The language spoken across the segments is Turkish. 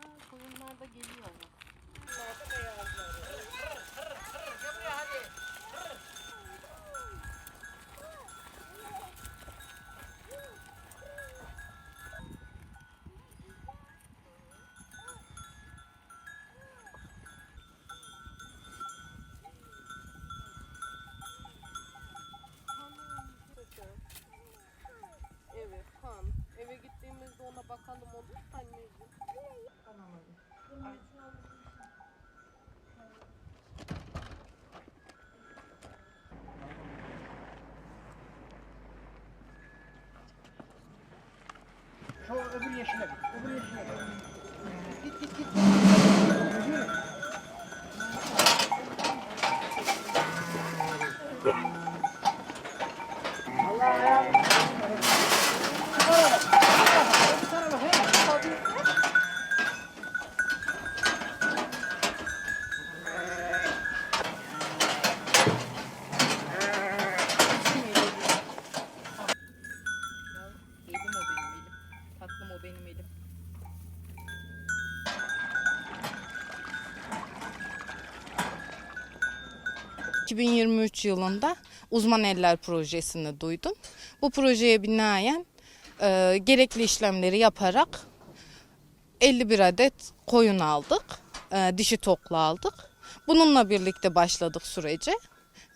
Ha, koyunlar da geliyor ama. Bazı beyazları. Bakalım olur mu anneciğim? Şu öbür yeşile git. Öbür yeşile git. Git git git. ...2023 yılında Uzman Eller Projesi'ni duydum. Bu projeye binaen e, gerekli işlemleri yaparak 51 adet koyun aldık. E, dişi toklu aldık. Bununla birlikte başladık sürece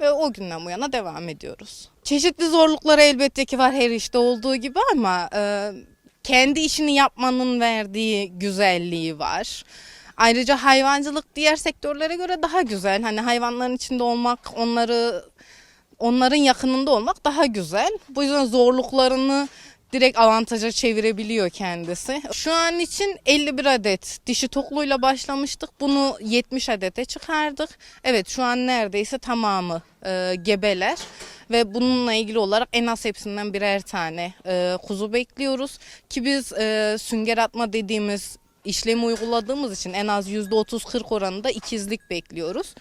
ve o günden bu yana devam ediyoruz. Çeşitli zorlukları elbette ki var her işte olduğu gibi ama e, kendi işini yapmanın verdiği güzelliği var. Ayrıca hayvancılık diğer sektörlere göre daha güzel. Hani hayvanların içinde olmak, onları onların yakınında olmak daha güzel. Bu yüzden zorluklarını direkt avantaja çevirebiliyor kendisi. Şu an için 51 adet dişi tokluyla başlamıştık. Bunu 70 adete çıkardık. Evet şu an neredeyse tamamı e, gebeler ve bununla ilgili olarak en az hepsinden birer tane e, kuzu bekliyoruz ki biz e, sünger atma dediğimiz işlemi uyguladığımız için en az %30-40 oranında ikizlik bekliyoruz.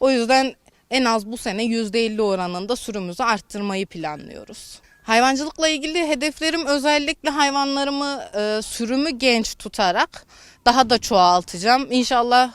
O yüzden en az bu sene %50 oranında sürümüzü arttırmayı planlıyoruz. Hayvancılıkla ilgili hedeflerim özellikle hayvanlarımı e, sürümü genç tutarak daha da çoğaltacağım. İnşallah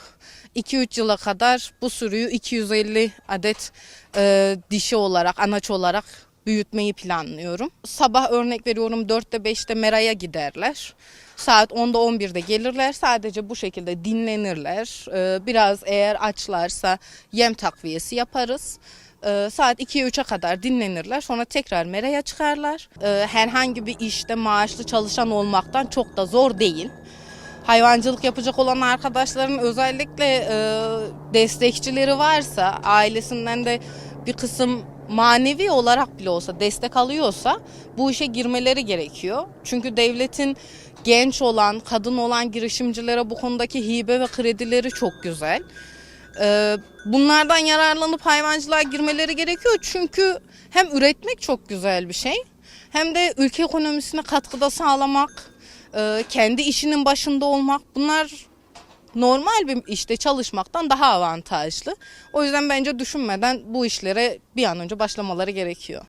2-3 yıla kadar bu sürüyü 250 adet e, dişi olarak, anaç olarak büyütmeyi planlıyorum. Sabah örnek veriyorum 4'te 5'te meraya giderler. Saat 10'da 11'de gelirler. Sadece bu şekilde dinlenirler. Ee, Biraz eğer açlarsa yem takviyesi yaparız. Ee, Saat 2'ye 3'e kadar dinlenirler. Sonra tekrar meraya çıkarlar. Ee, Herhangi bir işte maaşlı çalışan olmaktan çok da zor değil. Hayvancılık yapacak olan arkadaşların özellikle e, destekçileri varsa, ailesinden de bir kısım manevi olarak bile olsa destek alıyorsa bu işe girmeleri gerekiyor. Çünkü devletin genç olan, kadın olan girişimcilere bu konudaki hibe ve kredileri çok güzel. Ee, bunlardan yararlanıp hayvancılığa girmeleri gerekiyor. Çünkü hem üretmek çok güzel bir şey hem de ülke ekonomisine katkıda sağlamak, e, kendi işinin başında olmak bunlar normal bir işte çalışmaktan daha avantajlı. O yüzden bence düşünmeden bu işlere bir an önce başlamaları gerekiyor.